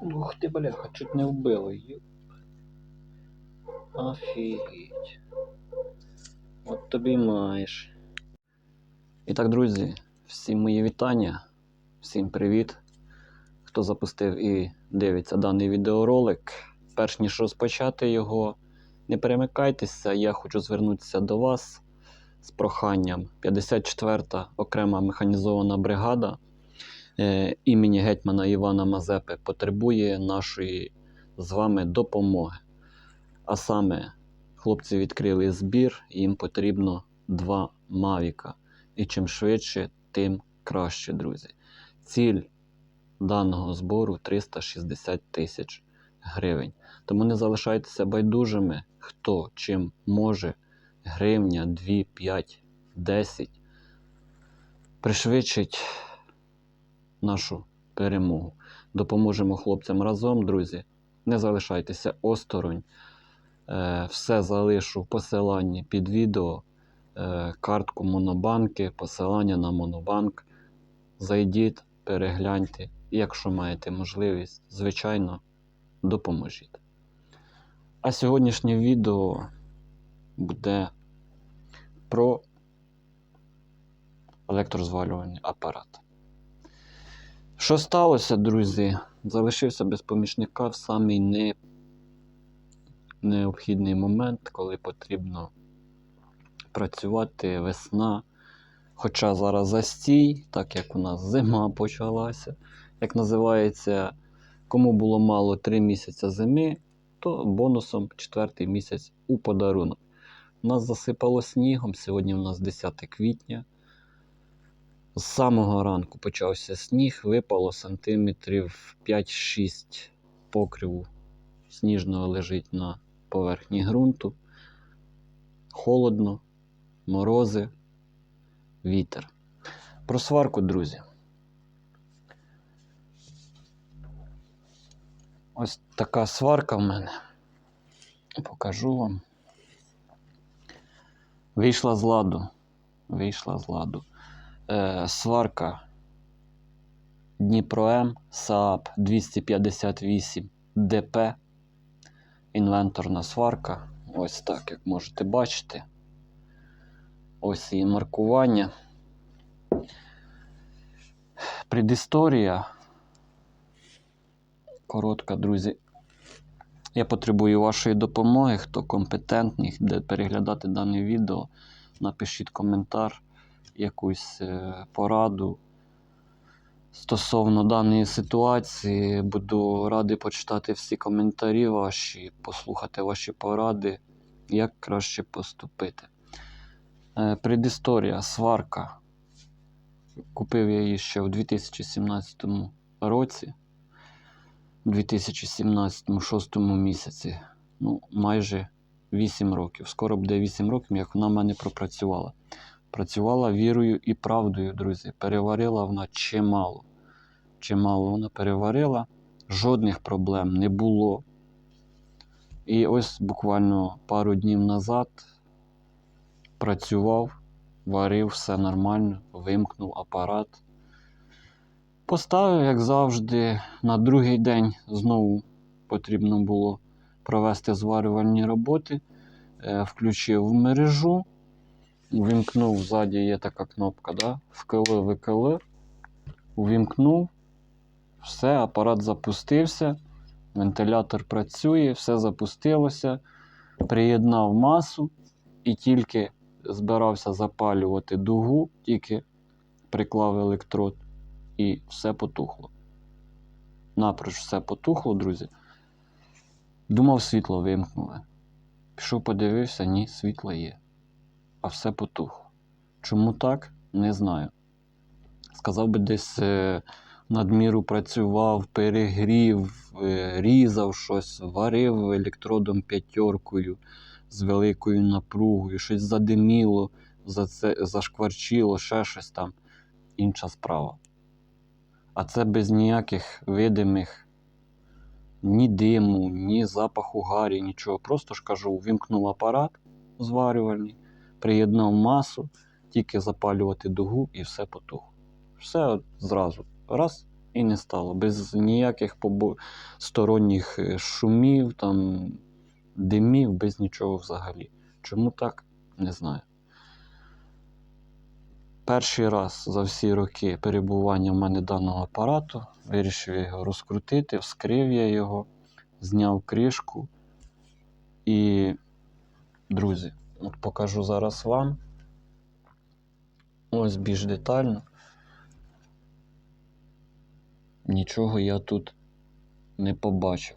Ух ти, бляха, чуть не вбило її. Офігеть. От тобі маєш. І так, друзі, всім мої вітання, всім привіт. Хто запустив і дивиться даний відеоролик. Перш ніж розпочати його, не перемикайтеся, я хочу звернутися до вас з проханням. 54-та окрема механізована бригада імені гетьмана Івана Мазепи потребує нашої з вами допомоги. А саме, хлопці відкрили збір, їм потрібно два мавіка. І чим швидше, тим краще, друзі. Ціль даного збору 360 тисяч гривень. Тому не залишайтеся байдужими, хто чим може. Гривня, 2, 5, 10 пришвидшить нашу перемогу. Допоможемо хлопцям разом, друзі. Не залишайтеся осторонь. Е, Все залишу в посиланні під відео. Е, Картку Монобанки, посилання на Монобанк. Зайдіть, перегляньте. І якщо маєте можливість, звичайно, допоможіть. А сьогоднішнє відео буде про електрозвалювальний апарат. Що сталося, друзі? Залишився без помічника в самий не... необхідний момент, коли потрібно працювати весна. Хоча зараз застій, так як у нас зима почалася, як називається, кому було мало 3 місяці зими, то бонусом четвертий місяць у подарунок. Нас засипало снігом, сьогодні у нас 10 квітня. З самого ранку почався сніг, випало сантиметрів 5-6 покриву сніжного лежить на поверхні ґрунту. Холодно, морози, вітер. Про сварку, друзі. Ось така сварка в мене. Покажу вам. Вийшла з ладу. Вийшла з ладу. Е, сварка Дніпро М СААП 258 ДП. Інвенторна сварка. Ось так, як можете бачити. Ось її маркування. Предісторія. Коротка, друзі. Я потребую вашої допомоги. Хто компетентний, де переглядати дане відео, напишіть коментар, якусь е, пораду стосовно даної ситуації. Буду радий почитати всі коментарі ваші, послухати ваші поради, як краще поступити. Е, Предісторія, сварка. Купив я її ще у 2017 році. У 2017-6 місяці. Ну, майже 8 років. Скоро буде 8 років, як вона в мене пропрацювала. Працювала вірою і правдою, друзі. Переварила вона чимало. Чимало вона переварила, жодних проблем не було. І ось буквально пару днів назад працював, варив все нормально, вимкнув апарат. Поставив, як завжди, на другий день знову потрібно було провести зварювальні роботи. Е, Включив в мережу, увімкнув ззаді є така кнопка, да? вкл, викл, увімкнув, все, апарат запустився, вентилятор працює, все запустилося, приєднав масу і тільки збирався запалювати дугу, тільки приклав електрод і все потухло. Напроч все потухло, друзі. Думав, світло вимкнули. Пішов, подивився, ні, світло є. А все потухло. Чому так? Не знаю. Сказав би, десь е, надміру працював, перегрів, е, різав щось, варив електродом п'ятеркою з великою напругою, щось задиміло, за зашкварчило, ще щось там. Інша справа. А це без ніяких видимих ні диму, ні запаху гарі, нічого. Просто ж кажу, вімкнув апарат зварювальний, приєднав масу, тільки запалювати дугу і все потухло. Все зразу. Раз і не стало. Без ніяких побо... сторонніх е, шумів, там, димів, без нічого взагалі. Чому так? Не знаю. Перший раз за всі роки перебування в мене даного апарату вирішив його розкрутити, вскрив я його, зняв кришку. І, друзі, от покажу зараз вам. Ось більш детально. Нічого я тут не побачив.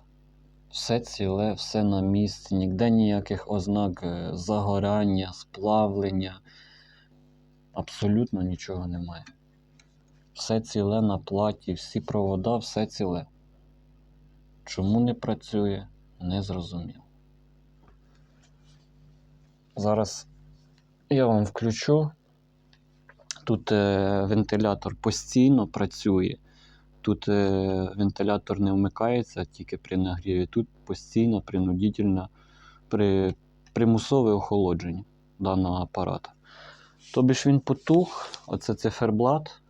Все ціле, все на місці, ніде ніяких ознак е, загорання, сплавлення. Абсолютно нічого немає. Все ціле на платі, всі провода, все ціле. Чому не працює, не зрозумів. Зараз я вам включу. Тут е, вентилятор постійно працює. Тут е, вентилятор не вмикається тільки при нагріві. Тут постійно, принудительно, при, примусове охолодження даного апарата. Тобі ж він потух, оце циферблат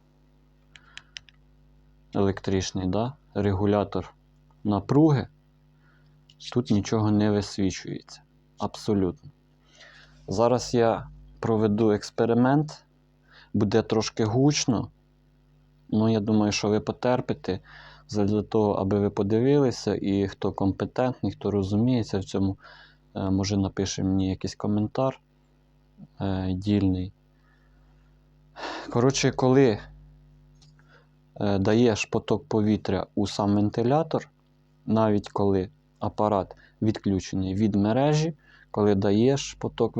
електричний, да? регулятор напруги. Тут нічого не висвічується. Абсолютно. Зараз я проведу експеримент. Буде трошки гучно. Ну, я думаю, що ви потерпите для того, аби ви подивилися, і хто компетентний, хто розуміється в цьому, е, може напише мені якийсь коментар е, дільний. Коротше, коли е, даєш поток повітря у сам вентилятор, навіть коли апарат відключений від мережі, коли даєш поток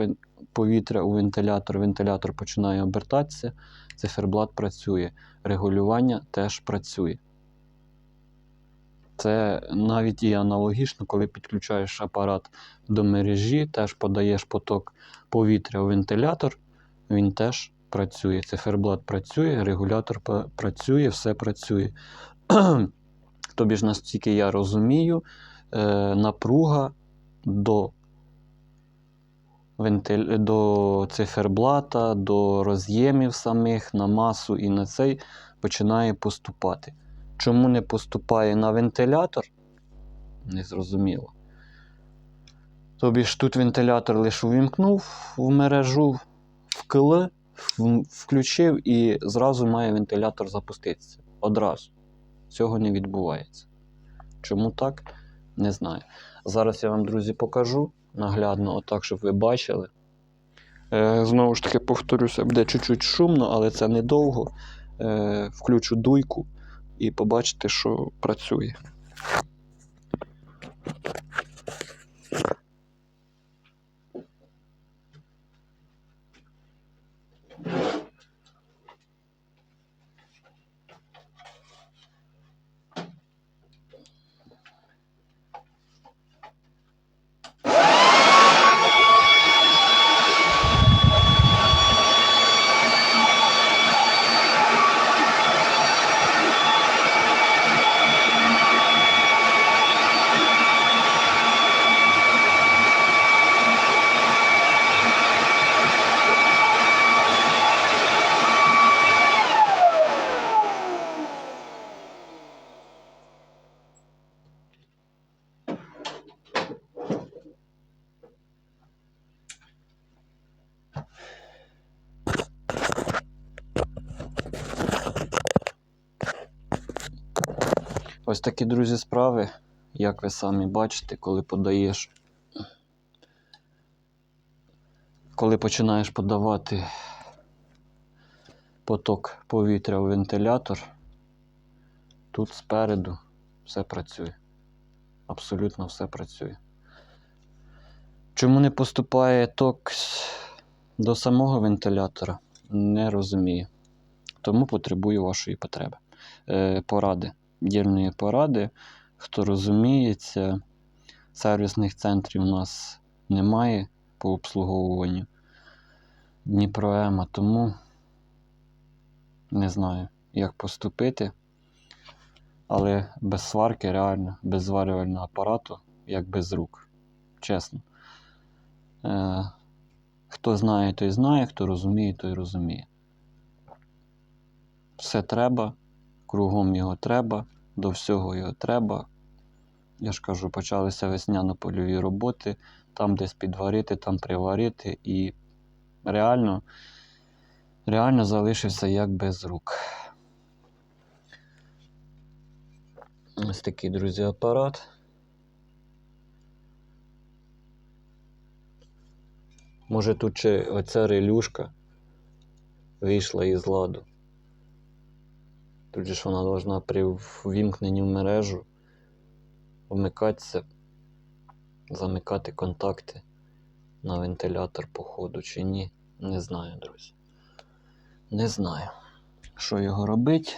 повітря у вентилятор, вентилятор починає обертатися, циферблат працює, регулювання теж працює. Це навіть і аналогічно, коли підключаєш апарат до мережі, теж подаєш поток повітря у вентилятор, він теж працює. Циферблат працює, регулятор працює, все працює. Тобі ж, настільки я розумію, е, напруга до, вентиль... до циферблата, до роз'ємів самих на масу і на цей починає поступати. Чому не поступає на вентилятор? Незрозуміло. Тобі ж тут вентилятор лише увімкнув в мережу, вкл, в- включив і зразу має вентилятор запуститися. Одразу. Цього не відбувається. Чому так? Не знаю. Зараз я вам, друзі, покажу наглядно, отак, щоб ви бачили. Е, знову ж таки, повторюся, буде чуть-чуть шумно, але це недовго. Е, включу дуйку і побачите, що працює. Ось такі, друзі, справи, як ви самі бачите, коли подаєш. Коли починаєш подавати поток повітря у вентилятор, тут спереду все працює. Абсолютно все працює. Чому не поступає ток до самого вентилятора? Не розумію. Тому потребую вашої потреби. Е, поради. Дільної поради. Хто розуміється, сервісних центрів у нас немає по обслуговуванню Дніпроема, тому не знаю, як поступити. Але без сварки реально, без зварювального апарату, як без рук. Чесно. Е, хто знає, той знає, хто розуміє, той розуміє. Все треба, Кругом його треба, до всього його треба. Я ж кажу, почалися весняно-польові роботи, там десь підварити, там приварити, і реально, реально залишився як без рук. Ось такий, друзі, апарат. Може тут чи оця релюшка вийшла із ладу. Тут же ж вона должна при ввімкненні в мережу вмикатися, замикати контакти на вентилятор по ходу чи ні. Не знаю, друзі. Не знаю, що його робить.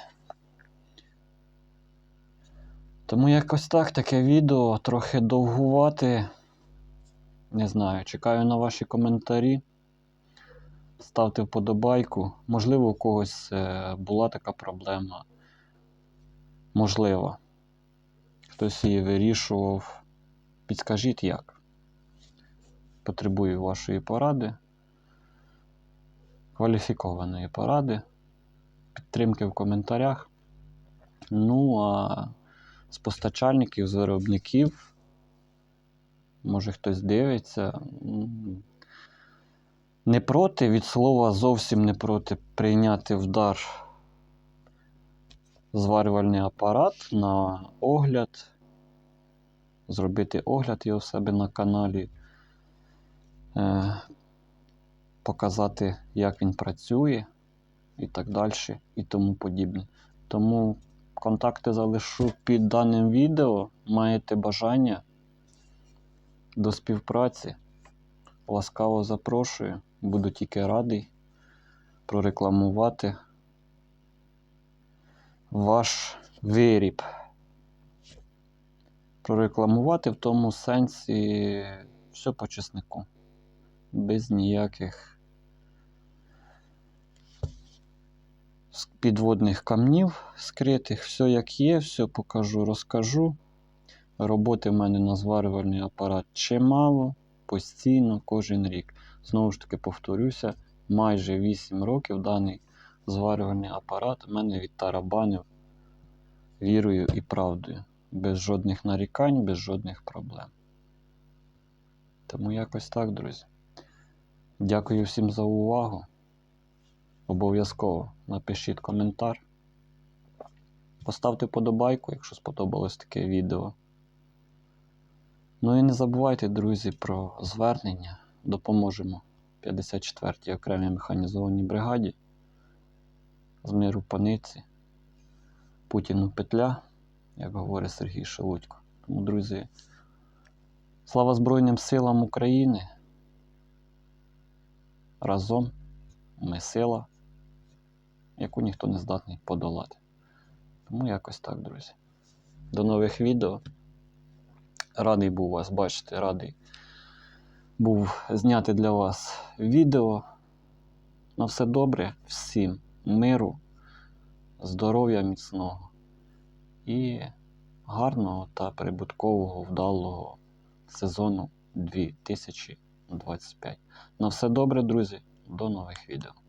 Тому якось так таке відео трохи довгувати. Не знаю, чекаю на ваші коментарі. Ставте вподобайку. Можливо, у когось е, була така проблема. Можливо. Хтось її вирішував. Підскажіть як. Потребую вашої поради. Кваліфікованої поради. Підтримки в коментарях. Ну, а з постачальників, з виробників. Може хтось дивиться. Не проти, від слова зовсім не проти прийняти в дар зварювальний апарат на огляд, зробити огляд його в себе на каналі, е, показати, як він працює і так далі, і тому подібне. Тому контакти залишу під даним відео. Маєте бажання до співпраці. Ласкаво запрошую. Буду тільки радий прорекламувати ваш виріб. Прорекламувати в тому сенсі все по чеснику. Без ніяких підводних камнів скритих. Все як є, все покажу, розкажу. Роботи в мене на зварювальний апарат чимало, постійно, кожен рік. Знову ж таки повторюся, майже 8 років даний зварювальний апарат мене відтарабанив вірою і правдою. Без жодних нарікань, без жодних проблем. Тому якось так, друзі. Дякую всім за увагу. Обов'язково напишіть коментар. Поставте подобайку, якщо сподобалось таке відео. Ну і не забувайте, друзі, про звернення. Допоможемо 54-й окремій механізованій бригаді з миру паниці, Путіну петля, як говорить Сергій Шелудько. Тому, друзі, слава Збройним силам України. Разом ми сила, яку ніхто не здатний подолати. Тому якось так, друзі. До нових відео. Радий був вас бачити, радий був зняти для вас відео. На все добре, всім миру, здоров'я міцного і гарного та прибуткового вдалого сезону 2025. На все добре, друзі. До нових відео.